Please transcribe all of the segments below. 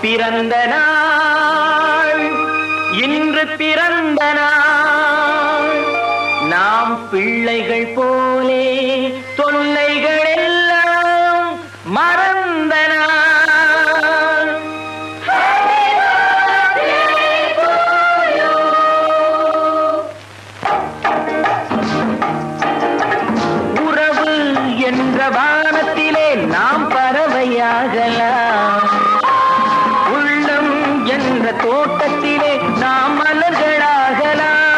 பிறந்த நாள். இன்று பிறந்த நாள். நாம் பிள்ளைகள் போலே தொல்லைகள் எல்லாம் மறந்த நாள். உறவு என்ற வானத்திலே நாம் பறவையாகலாம். தோட்டத்திலே நாம் மலர்களாகலாம்.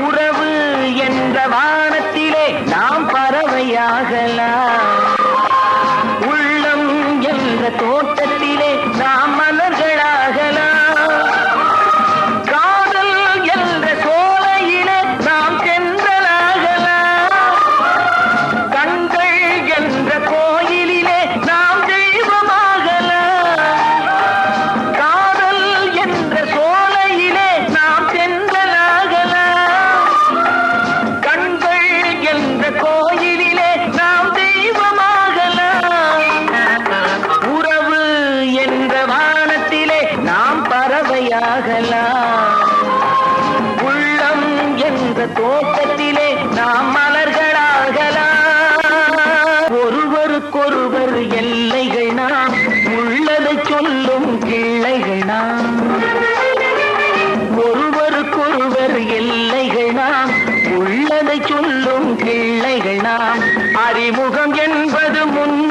உறவு என்ற வானத்திலே நாம் பறவையாகலாம். பறவையாகலாம் உள்ளம் என்ற தோட்டத்திலே நாம் மலர்களாகலாம். ஒருவருக்கொருவர் எல்லைகள் நாம் உள்ளதை சொல்லும் கிள்ளைகள் நாம். ஒருவருக்கொருவர் எல்லைகள் நாம் உள்ளதை சொல்லும் கிள்ளைகள் நாம். அறிமுகம் என்பது முன்